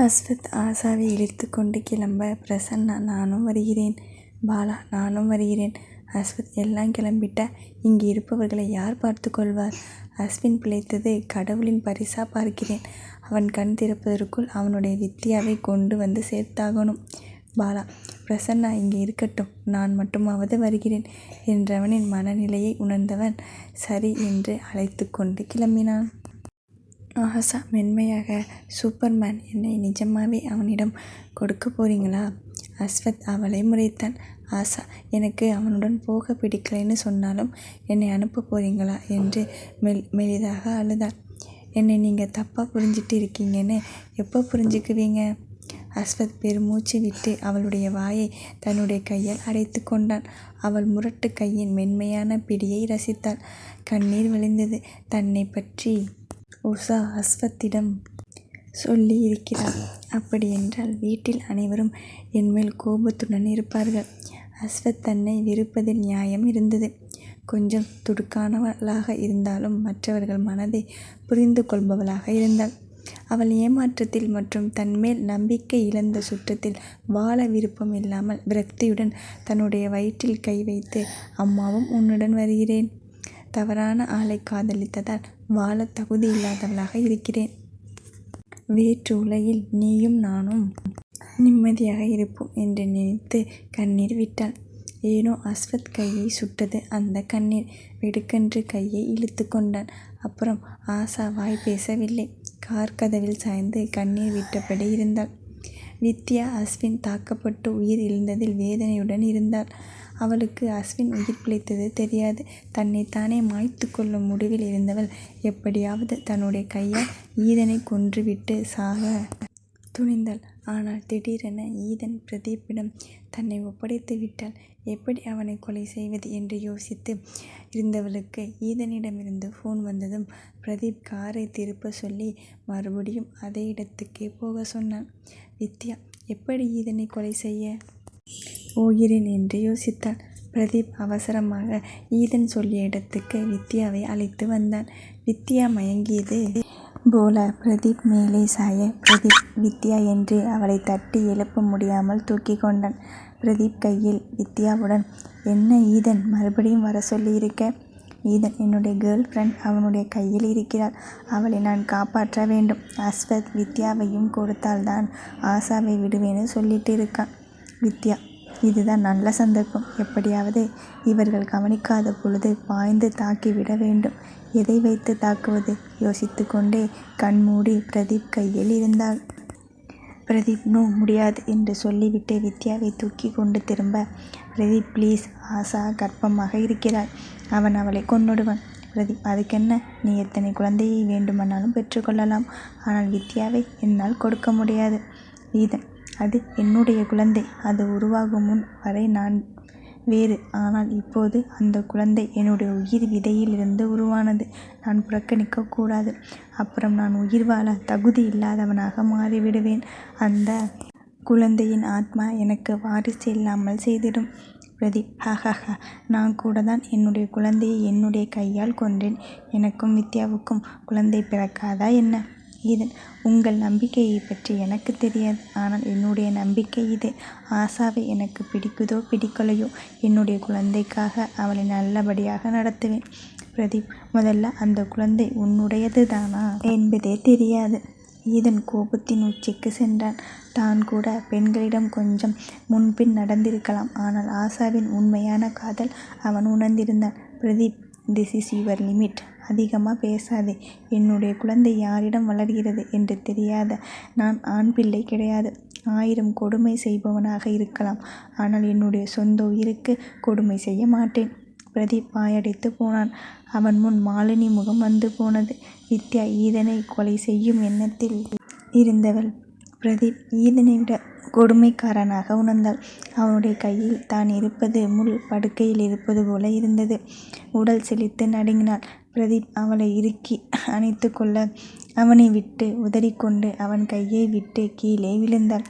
அஸ்வத் ஆஷாவை இழுத்து கொண்டு கிளம்ப பிரசன்னா நானும் வருகிறேன். பாலா நானும் வருகிறேன். அஸ்வத் எல்லாம் கிளம்பிட்டா இங்கு இருப்பவர்களை யார் பார்த்து கொள்வார்? அஸ்வின் பிழைத்தது கடவுளின் பரிசா பார்க்கிறேன். அவன் கண் திறப்பதற்குள் அவனுடைய வித்யாவை கொண்டு வந்து சேர்த்தாகணும். பாலா பிரசன்னா இங்கே இருக்கட்டும். நான் மட்டுமாவது வருகிறேன் என்றவனின் மனநிலையை உணர்ந்தவன் சரி என்று அழைத்து கொண்டு கிளம்பினான். ஆஷா மென்மையாக சூப்பர்மேன் என்னை நிஜமாவே அவனிடம் கொடுக்கப் போறீங்களா? அஸ்வத் அவளை முறைத்தான். ஆஷா எனக்கு அவனுடன் போக பிடிக்கலைன்னு சொன்னாலும் என்னை அனுப்பப் போறீங்களா? என்று மெல் மெலிதாக அழுதாள். என்னை நீங்கள் தப்பாக புரிஞ்சுட்டு இருக்கீங்கன்னு எப்போ புரிஞ்சுக்குவீங்க? அஸ்வத் பெருமூச்சு விட்டு அவளுடைய வாயை தன்னுடைய கையால் அடைத்து கொண்டான். அவள் முரட்டு கையின் மென்மையான பிடியை ரசித்தாள். கண்ணீர் வழிந்தது. தன்னை பற்றி உஷா அஸ்வத்திடம் சொல்லி இருக்கிறாள். அப்படியென்றால் வீட்டில் அனைவரும் என்மேல் கோபத்துடன் இருப்பார்கள். அஸ்வத் தன்னை வெறுப்பதில் நியாயம் இருந்தது. கொஞ்சம் துடுக்கானவளாக இருந்தாலும் மற்றவர்கள் மனதை புரிந்து கொள்பவளாக இருந்தாள். அவள் ஏமாற்றத்தில் மற்றும் தன்மேல் நம்பிக்கை இழந்த சுற்றத்தில் வாழ விருப்பம் இல்லாமல் விரக்தியுடன் தன்னுடைய வயிற்றில் கை வைத்து அம்மாவும் உன்னுடன் வருகிறேன். தவறான ஆளை காதலித்ததால் வாழத் தகுதியில்லாதவளாக இருக்கிறேன். வேற்று உலகில் நீயும் நானும் நிம்மதியாக இருப்போம் என்று நினைத்து கண்ணீர் விட்டாள். ஏனோ அஸ்வத் கையை சுட்டது அந்தக் கண்ணீர். வெடுக்கென்று கையை இழுத்துக் கொண்டான். அப்புறம் ஆஷா வாய் பேசவில்லை. கார் கதவில் சாய்ந்து கண்ணீர் விட்டபடி இருந்தாள். வித்யா அஸ்வின் தாக்கப்பட்டு உயிர் இழந்ததில் வேதனையுடன் இருந்தாள். அவளுக்கு அஸ்வின் உயிர் பிழைத்தது தெரியாது. தன்னைத்தானே மாய்த்துக் கொள்ளும் முடிவில் இருந்தவள் எப்படியாவது தன்னுடைய கையால் ஈதனைக் கொன்றுவிட்டுச் சாகத் துணிந்தாள். ஆனால் திடீரென ஈதன் பிரதீப்பிடம் தன்னை ஒப்படைத்து விட்டால் எப்படி அவனைக் கொலை செய்வது என்று யோசித்து இருந்தவளுக்கு ஈதனிடமிருந்து போன் வந்ததும் பிரதீப் காரைத் திருப்பச் சொல்லி மறுபடியும் அதே இடத்துக்கே போகச் சொன்னான். வித்யா எப்படி ஈதனைக் கொலை செய்ய போகிறேன் என்று யோசித்தாள். பிரதீப் அவசரமாக ஈதன் சொல்லிய இடத்துக்கு வித்யாவை அழைத்து வந்தான். வித்யா மயங்கியது போல பிரதீப் மேலே சாய பிரதீப் வித்யா என்று அவளை தட்டி எழுப்ப முடியாமல் தூக்கி கொண்டான். பிரதீப் கையில் வித்யாவுடன் என்ன ஈதன் மறுபடியும் வர சொல்லியிருக்க? ஈதன் என்னுடைய கேர்ள் ஃப்ரெண்ட் அவனுடைய கையில் இருக்கிறாள். அவளை நான் காப்பாற்ற வேண்டும். அஸ்வத் வித்யாவையும் கொடுத்தால்தான் ஆஷாவை விடுவேன்னு சொல்லிட்டு இருக்கான். வித்யா இதுதான் நல்ல சந்தர்ப்பம். எப்படியாவது இவர்கள் கவனிக்காத பொழுது பாய்ந்து தாக்கிவிட வேண்டும். எதை வைத்து தாக்குவது? யோசித்துக்கொண்டே கொண்டே பிரதீப் கையில் இருந்தாள். பிரதீப் நோ முடியாது என்று சொல்லிவிட்டு வித்யாவை தூக்கி கொண்டு திரும்ப பிரதீப் ப்ளீஸ் ஆஷா கர்ப்பமாக இருக்கிறாள். அவன் அவளை கொன்னுடுவான். பிரதீப் அதுக்கென்ன? நீ எத்தனை குழந்தையை வேண்டுமானாலும் பெற்றுக்கொள்ளலாம் ஆனால் வித்யாவை என்னால் கொடுக்க முடியாது. ஈதன் அது என்னுடைய குழந்தை. அது உருவாகும் முன் வரை நான் வேறு. ஆனால் இப்போது அந்த குழந்தை என்னுடைய உயிர் விதையிலிருந்து உருவானது. நான் புறக்கணிக்க கூடாது. அப்புறம் நான் உயிர் தகுதி இல்லாதவனாக மாறிவிடுவேன். அந்த குழந்தையின் ஆத்மா எனக்கு வாரிசு இல்லாமல் செய்திடும். பிரதீப் ஹஹஹ நான் கூட தான் என்னுடைய குழந்தையை என்னுடைய கையால் கொன்றேன். எனக்கும் வித்யாவுக்கும் குழந்தை பிறக்காதா என்ன? இதன் உங்கள் நம்பிக்கையை பற்றி எனக்கு தெரியாது. ஆனால் என்னுடைய நம்பிக்கை இது. ஆஷாவை எனக்கு பிடிக்குதோ பிடிக்கலையோ என்னுடைய குழந்தைக்காக அவளை நல்லபடியாக நடத்துவேன். பிரதீப் முதல்ல அந்த குழந்தை உன்னுடையதுதானா என்பதே தெரியாது. ஈதன் கோபத்தின் உச்சிக்கு சென்றான். தான் கூட பெண்களிடம் கொஞ்சம் முன்பின் நடந்திருக்கலாம். ஆனால் ஆஷாவின் உண்மையான காதல் அவன் உணர்ந்திருந்தான். Pradeep this is your limit. அதிகமாக பேசாதே. என்னுடைய குழந்தை யாரிடம் வளர்கிறது என்று தெரியாத நான் ஆண் பிள்ளை கிடையாது. ஆயிரம் கொடுமை செய்பவனாக இருக்கலாம். ஆனால் என்னுடைய சொந்த உயிருக்கு கொடுமை செய்ய மாட்டேன். பிரதீப் வாயடைத்துப் போனான். அவன் முன் மாலினி முகம் வந்து போனது. வித்யா ஈதனை கொலை செய்யும் எண்ணத்தில் இருந்தவள் பிரதீப் ஈதனை விட கொடுமைக்காரனாக உணர்ந்தாள். அவனுடைய கையில் தான் இருப்பது முள் படுக்கையில் இருப்பது போல இருந்தது. உடல் செழித்து நடுங்கினாள். பிரதீப் அவளை இறுக்கி அணைத்துக்கொள்ள அவனை விட்டு உதறிக்கொண்டு அவன் கையை விட்டு கீழே விழுந்தாள்.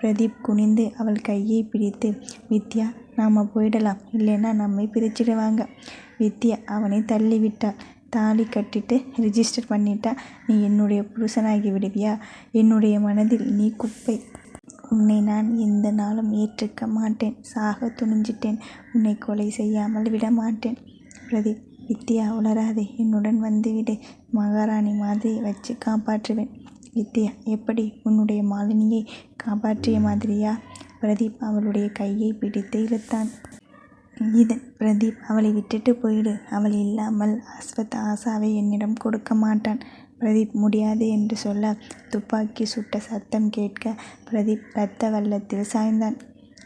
பிரதீப் குனிந்து அவள் கையை பிடித்து வித்யா நாம போயிடலாம். இல்லைன்னா நம்மை பிரிச்சிடுவாங்க. வித்யா அவனை தள்ளிவிட்டாள். தாலி கட்டிட்டு ரிஜிஸ்டர் பண்ணிட்டா நீ என்னுடைய புருஷனாகி விடுவியா என்னுடைய மனதில் நீ குப்பை உன்னை நான் எந்த நாளும் ஏற்றுக்க மாட்டேன் சாக துணிஞ்சிட்டேன் உன்னை கொலை செய்யாமல் விட மாட்டேன் பிரதீப் வித்யா உளராதே என்னுடன் வந்துவிடு. மகாராணி மாதிரி வச்சு காப்பாற்றுவேன். வித்யா எப்படி உன்னுடைய மாலினியை காப்பாற்றிய மாதிரியா? பிரதீப் அவளுடைய கையை பிடித்து இழுத்தான். இதன் பிரதீப் அவளை விட்டுட்டு போயிடு. அவள் இல்லாமல் அஸ்வத் ஆசாவை என்னிடம் கொடுக்க மாட்டான். பிரதீப் முடியாது என்று சொல்ல துப்பாக்கி சுட்ட சத்தம் கேட்க பிரதீப் இரத்த வல்லத்தில் சாய்ந்தான்.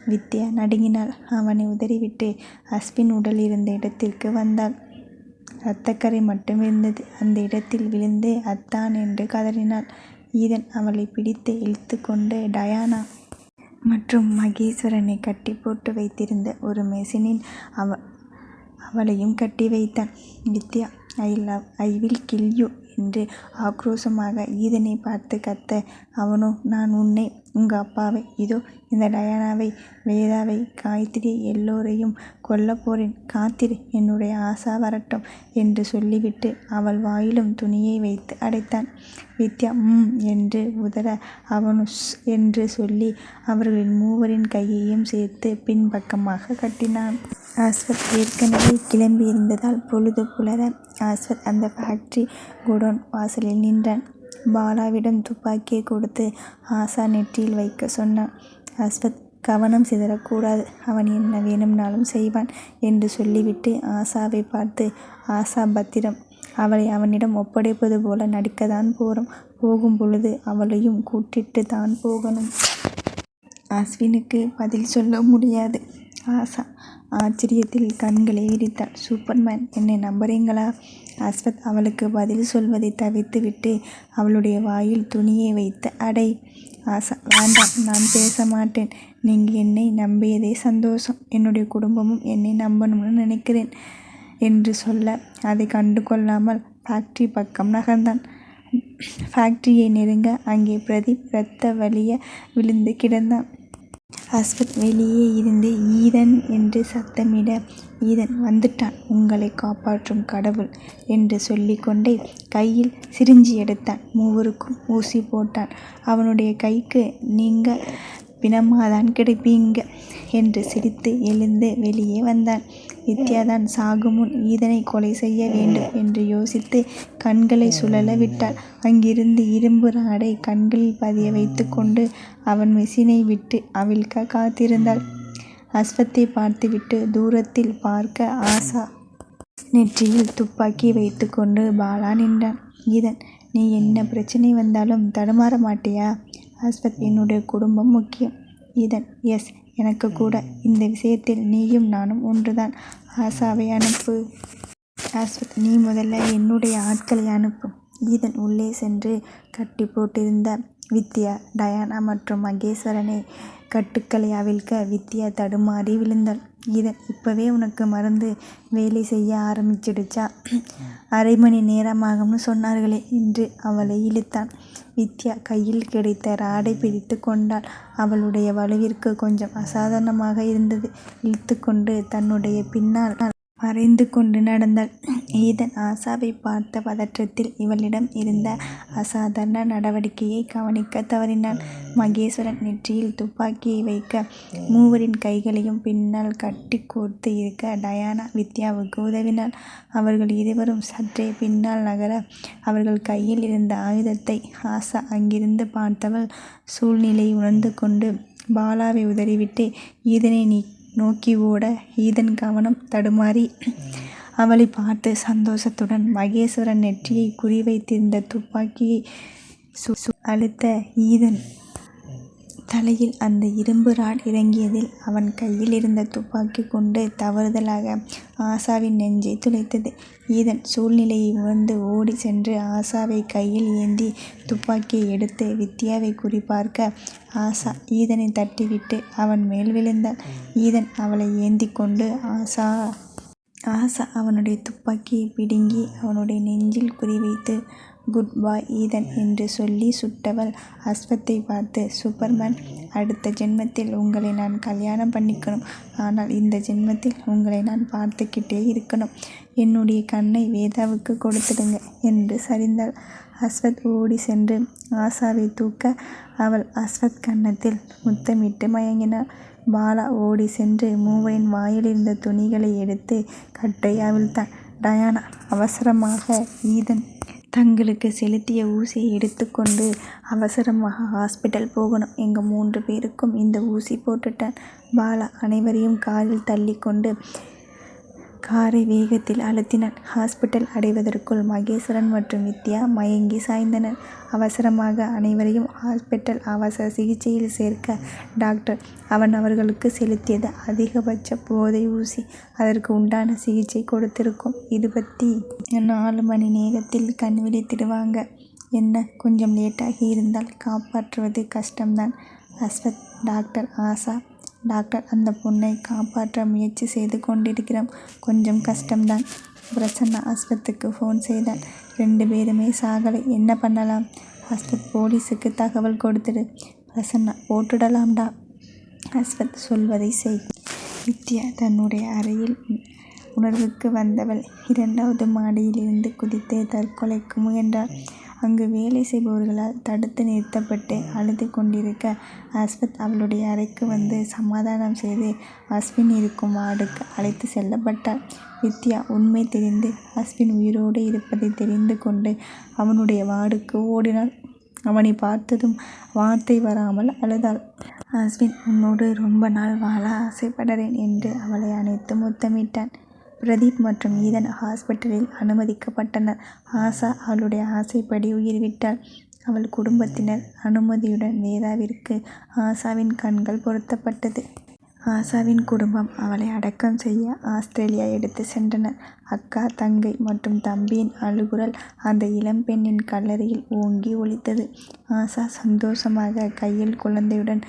வித்யா நடுங்கினாள். அவனை உதறிவிட்டு அஸ்வின் உடல் இருந்த இடத்திற்கு வந்தாள் இரத்தக்கரை மட்டும் இருந்தது. அந்த இடத்தில் விழுந்து அத்தான் என்று கதறினாள். ஈதன் அவளை பிடித்து இழுத்து கொண்டு டயானா மற்றும் மகேஸ்வரனை கட்டி போட்டு வைத்திருந்த ஒரு மெஷினில் அவ அவளையும் கட்டி வைத்தான். Vidya I love I will kill you என்று ஆக்ரோஷமாக ஈதனை பார்த்து கத்த அவனோ நான் உன்னை உங்க அப்பாவை. இதோ இந்த டயானாவை வேதாவை காயத்ரி எல்லோரையும் கொல்லப்போறேன் காத்திரு என்னுடைய ஆசா வரட்டும் என்று சொல்லிவிட்டு அவள் வாயிலும் துணியை வைத்து அடைத்தான். வித்யா ம் என்று உதற அவனுஸ் என்று சொல்லி அவர்களின் மூவரின் கையையும் சேர்த்து பின்பக்கமாக கட்டினான். அஸ்வத் ஏற்கனவே கிளம்பியிருந்ததால் பொழுது புலர அஸ்வத் அந்த ஃபேக்டரி குடோன் வாசலில் நின்றான். பாலாவிடம் துப்பாக்கியை கொடுத்து ஆசா நெற்றியில் வைக்க சொன்னான் அஸ்வத் கவனம் சிதறக்கூடாது. அவன் என்ன வேணும்னாலும் செய்வான் என்று சொல்லிவிட்டு ஆசாவை பார்த்து ஆசா பத்திரம். அவளை அவனிடம் ஒப்படைப்பது போல நடிக்கத்தான் போறோம். போகும் பொழுது அவளையும் கூட்டிட்டு தான் போகணும். அஸ்வினுக்கு பதில் சொல்ல முடியாது. ஆசா ஆச்சரியத்தில் கண்களை விரித்தாள் சூப்பர்மேன் என்னை நம்புறீங்களா? அஸ்வத் அவளுக்கு பதில் சொல்வதை தவிர்த்துவிட்டு அவளுடைய வாயில் துணியை வைத்து அடை ஆசா வேண்டாம் நான் பேச மாட்டேன் நீங்கள் என்னை நம்பியதே சந்தோஷம். என்னுடைய குடும்பமும் என்னை நம்பணும்னு நினைக்கிறேன் என்று சொல்ல அதை கண்டு கொள்ளாமல் ஃபேக்ட்ரி பக்கம் நகர்ந்தான். ஃபேக்ட்ரியை நெருங்க அங்கே பிரதீப் இரத்த வழிய விழுந்து கிடந்தான். அஸ்வத் வெளியே இருந்து ஈதன் என்று சத்தமிட ஈதன் வந்துட்டான். உங்களை காப்பாற்றும் கடவுள் என்று சொல்லிக்கொண்டே கையில் சிரிஞ்சி எடுத்தான். மூவருக்கும் ஊசி போட்டான். அவனுடைய கைக்கு நீங்க பிணமாதான் கிடைப்பீங்க என்று சிரித்து எழுந்து வெளியே வந்தான். வித்யாதான் சாகுமுன் ஈதனை கொலை செய்ய வேண்டும் என்று யோசித்து கண்களை சுழல விட்டாள். அங்கிருந்து இரும்பு ராடை கண்களில் பதிய வைத்து கொண்டு அவன் மெஷினை விட்டு அவிழ்க்க காத்திருந்தாள். அஸ்வத்தை பார்த்துவிட்டு தூரத்தில் பார்க்க ஆசா நெற்றியில் துப்பாக்கி வைத்துக்கொண்டு பாலா நின்றான். ஈதன் நீ என்ன பிரச்சனை வந்தாலும் தடுமாற மாட்டியா? அஸ்வத் என்னுடைய குடும்பம் முக்கியம். இதன் எஸ் எனக்கு கூட. இந்த விஷயத்தில் நீயும் நானும் ஒன்றுதான். ஆசாவை அனுப்பு. அஸ்வத் நீ முதல்ல என்னுடைய ஆட்களை அனுப்பு. ஈதன் உள்ளே சென்று கட்டி போட்டிருந்த வித்யா டயானா மற்றும் மகேஸ்வரனை கட்டுக்களை அவிழ்க்க வித்யா தடுமாறி விழுந்தாள். இதன் இப்போவே உனக்கு மருந்து வேலை செய்ய ஆரம்பிச்சிடுச்சா? அரை மணி நேரமாகும்னு சொன்னார்களே என்று அவளை இழுத்தான். வித்யா கையில் கிடைத்த ராடை பிடித்து கொண்டாள். அவளுடைய வலுவிற்கு கொஞ்சம் அசாதாரணமாக இருந்தது. இழுத்து கொண்டு தன்னுடைய பின்னால் மறைந்து கொண்டு நடந்தாள் ஈதன் ஆசாவை பார்த்த பதற்றத்தில் இவளிடம் இருந்த அசாதாரண நடவடிக்கையை கவனிக்க தவறினான். மகேஸ்வரன் நெற்றியில் துப்பாக்கியை வைக்க மூவரின் கைகளையும் பின்னால் கட்டி கோர்த்து இருக்க டயானா வித்யாவுக்கு உதவினாள். அவர்கள் இருவரும் சற்றே பின்னால் நகர அவர்கள் கையில் இருந்த ஆயுதத்தை ஆசா அங்கிருந்து பார்த்தவள் சூழ்நிலையை உணர்ந்து கொண்டு பாலாவை உதறிவிட்டு ஈதனை நீ நோக்கி ஓட ஈதன் கவனம் தடுமாறி அவளை பார்த்து சந்தோஷத்துடன் மகேஸ்வரன் நெற்றியை குறிவைத்திருந்த துப்பாக்கியை சு அழுத்த ஈதன் தலையில் அந்த இரும்பு ராட் இறங்கியதில் அவன் கையில் இருந்த துப்பாக்கி கொண்டு தவறுதலாக ஆசாவின் நெஞ்சை துளைத்தது. ஈதன் சூழ்நிலையை உணர்ந்து ஓடி சென்று ஆசாவை கையில் ஏந்தி துப்பாக்கியை எடுத்து வித்யாவை குறிபார்க்க ஆசா ஈதனை தட்டிவிட்டு அவன் மேல் விழுந்தாள். ஈதன் அவளை ஏந்திக்கொண்டு கொண்டு ஆசா ஆசா அவனுடைய துப்பாக்கியை பிடுங்கி அவனுடைய நெஞ்சில் குறிவைத்து குட் பாய் ஈதன் என்று சொல்லி சுட்டவள் அஸ்வத்தை பார்த்து சூப்பர்மேன் அடுத்த ஜென்மத்தில் உங்களை நான் கல்யாணம் பண்ணிக்கணும். ஆனால் இந்த ஜென்மத்தில் உங்களை நான் பார்த்துக்கிட்டே இருக்கணும். என்னுடைய கண்ணை வேதாவுக்கு கொடுத்துடுங்க என்று சரிந்தாள். அஸ்வத் ஓடி சென்று ஆசாவை தூக்க அவள் அஸ்வத் கன்னத்தில் முத்தமிட்டு மயங்கினாள். பாலா ஓடி சென்று மூவரின் வாயிலிருந்த துணிகளை எடுத்து கட்டை அவிழ்த்தான் டயானா அவசரமாக ஈதன் தங்களுக்கு செலுத்திய ஊசியை எடுத்துக்கொண்டு அவசரமாக ஹாஸ்பிட்டல் போகணும். எங்க மூன்று பேருக்கும் இந்த ஊசி போட்டுட்டேன். பாலா அனைவரையும் காரில் தள்ளிக்கொண்டு காரை வேகத்தில் அழுத்தினான். ஹாஸ்பிட்டல் அடைவதற்குள் மகேஸ்வரன் மற்றும் வித்யா மயங்கி சாய்ந்தனர். அவசரமாக அனைவரையும் ஹாஸ்பிட்டல் அவசர சிகிச்சையில் சேர்க்க டாக்டர் அவன் அவர்களுக்கு செலுத்தியது அதிகபட்ச போதை ஊசி. அதற்கு உண்டான சிகிச்சை கொடுத்திருக்கும். இருபத்தி நாலு மணி நேரத்தில் கண் விழித்திடுவாங்க. என்ன கொஞ்சம் லேட்டாகி இருந்தால் காப்பாற்றுவது கஷ்டம்தான். அஸ்வத் டாக்டர் ஆஷா டாக்டர் அந்த பொண்ணை காப்பாற்ற முயற்சி செய்து கொண்டிருக்கிறோம் கொஞ்சம் கஷ்டம்தான். பிரசன்னா அஸ்வத்துக்கு ஃபோன் செய்தான். ரெண்டு பேருமே சாகலை என்ன பண்ணலாம்? அஸ்வத் போலீஸுக்கு தகவல் கொடுத்துடு. பிரசன்னா போட்டுடலாம்டா. அஸ்வத் சொல்வதை செய். வித்யா தன்னுடைய அறையில் உணர்வுக்கு வந்தவள் இரண்டாவது மாடியிலிருந்து குதித்து தற்கொலைக்கு முயன்றாள். அங்கு வேலை செய்பவர்களால் தடுத்து நிறுத்தப்பட்டு அழுது கொண்டிருக்க அஸ்வத் அவளுடைய அறைக்கு வந்து சமாதானம் செய்து அஸ்வின் இருக்கும் வார்டுக்கு அழைத்து செல்லப்பட்டாள். வித்யா உண்மை தெரிந்து அஸ்வின் உயிரோடு இருப்பதை தெரிந்து கொண்டு அவனுடைய வார்டுக்கு ஓடினாள். அவனை பார்த்ததும் வார்த்தை வராமல் அழுதாள். அஸ்வின் உன்னோடு ரொம்ப நாள் வாழ ஆசைப்படுறேன் என்று அவளை அணைத்து முத்தமிட்டான். பிரதீப் மற்றும் ஈதன் ஹாஸ்பிட்டலில் அனுமதிக்கப்பட்டனர். ஆஷா அவளுடைய ஆசைப்படி உயிர்விட்டாள். அவள் குடும்பத்தினர் அனுமதியுடன் வேதாவிற்கு ஆஷாவின் கண்கள் பொருத்தப்பட்டது. ஆஷாவின் குடும்பம் அவளை அடக்கம் செய்ய ஆஸ்திரேலியா எடுத்து சென்றனர். அக்கா தங்கை மற்றும் தம்பியின் அழுகுரல் அந்த இளம்பெண்ணின் கல்லறையில் ஓங்கி ஒலித்தது. ஆஷா சந்தோஷமாக கையில் குழந்தையுடன்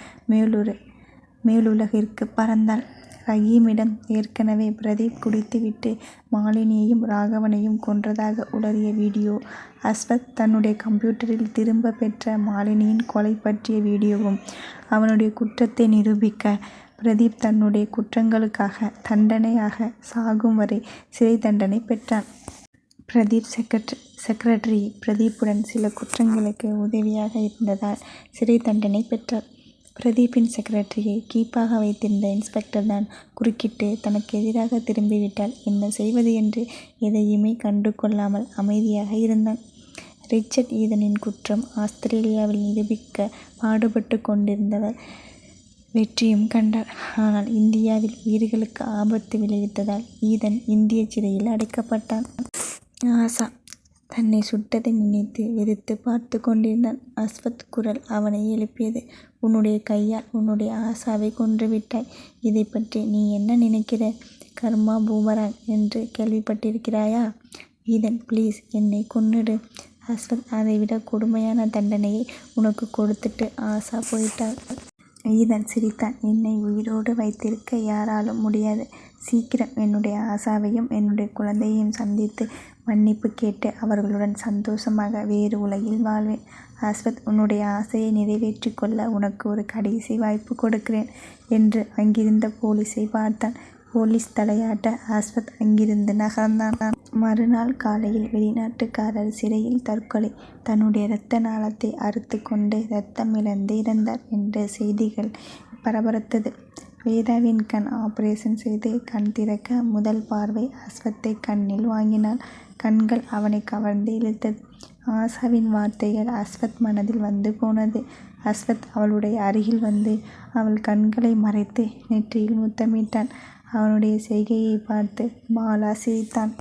மேலுலகிற்கு பறந்தாள். ரஹீமிடம் ஏற்கனவே பிரதீப் குடித்துவிட்டு மாலினியையும் ராகவனையும் கொன்றதாக உளறிய வீடியோ அஸ்வத் தன்னுடைய கம்ப்யூட்டரில் திரும்பப் பெற்ற மாலினியின் கொலை பற்றிய வீடியோவும் அவனுடைய குற்றத்தை நிரூபிக்க பிரதீப் தன்னுடைய குற்றங்களுக்காக தண்டனையாக சாகும் வரை சிறை தண்டனை பெற்றான். பிரதீப் செக்ரட்டரி பிரதீப்புடன் சில குற்றங்களுக்கு உதவியாக இருந்ததால் சிறை தண்டனை பெற்றார். பிரதீப்பின் செக்ரட்டரியை கீப்பாக வைத்திருந்த இன்ஸ்பெக்டர் தான் குறுக்கிட்டு தனக்கு எதிராக திரும்பிவிட்டால் என்ன செய்வது என்று எதையுமே கண்டு கொள்ளாமல் அமைதியாக இருந்தான். ரிச்சர்ட் ஈதனின் குற்றம் ஆஸ்திரேலியாவில் நிரூபிக்க பாடுபட்டுக் கொண்டிருந்தவர் வெற்றியும் கண்டார். ஆனால் இந்தியாவில் உயிர்களுக்கு ஆபத்து விளைவித்ததால் ஈதன் இந்திய சிறையில் அடைக்கப்பட்டான். ஆஷா தன்னை சுட்டதை நினைத்து வெறித்துப் பார்த்து கொண்டிருந்தான். அஸ்வத் குரல் அவனை எழுப்பியது. உன்னுடைய கையால் உன்னுடைய ஆஷாவை கொன்றுவிட்டாய். இதை பற்றி நீ என்ன நினைக்கிற? கர்மா பூமரான் என்று கேள்விப்பட்டிருக்கிறாயா? ஈதன் ப்ளீஸ் என்னை கொன்னுடு. அஸ்வத் அதைவிட கொடுமையான தண்டனையை உனக்கு கொடுத்துட்டு ஆஷா போயிட்டாள். ஈதன் சிரித்தான். என்னை உயிரோடு வைத்திருக்க யாராலும் முடியாது. சீக்கிரம் என்னுடைய ஆஷாவையும் என்னுடைய குழந்தையையும் சந்தித்து மன்னிப்பு கேட்டு அவர்களுடன் சந்தோஷமாக வேறு உலகில் வாழ்வேன். அஸ்வத் உன்னுடைய ஆசையை நிறைவேற்றிக் கொள்ள உனக்கு ஒரு கடைசி வாய்ப்பு கொடுக்கிறேன் என்று அங்கிருந்த போலீஸை பார்த்தான். போலீஸ் தலையாட்ட அஸ்வத் அங்கிருந்து நகர்ந்தான். மறுநாள் காலையில் வெளிநாட்டுக்காரர் சிறையில் தற்கொலை தன்னுடைய இரத்த நாளத்தை அறுத்துக் கொண்டு இரத்தமிழந்து இறந்தார் என்ற செய்திகள் பரபரத்தது. வேதாவின் கண் ஆபரேஷன் செய்து கண் திறக்க முதல் பார்வை அஸ்வத்தை கண்ணில் வாங்கினாள். கண்கள் அவனை கவர்ந்து இழுத்தது. ஆஷாவின் வார்த்தைகள் அஸ்வத் மனதில் வந்து போனது. அஸ்வத் அவளுடைய அருகில் வந்து அவள் கண்களை மறைத்து நெற்றியில் முத்தமிட்டான். அவனுடைய செய்கையைப் பார்த்து மாலா சிரித்தான்.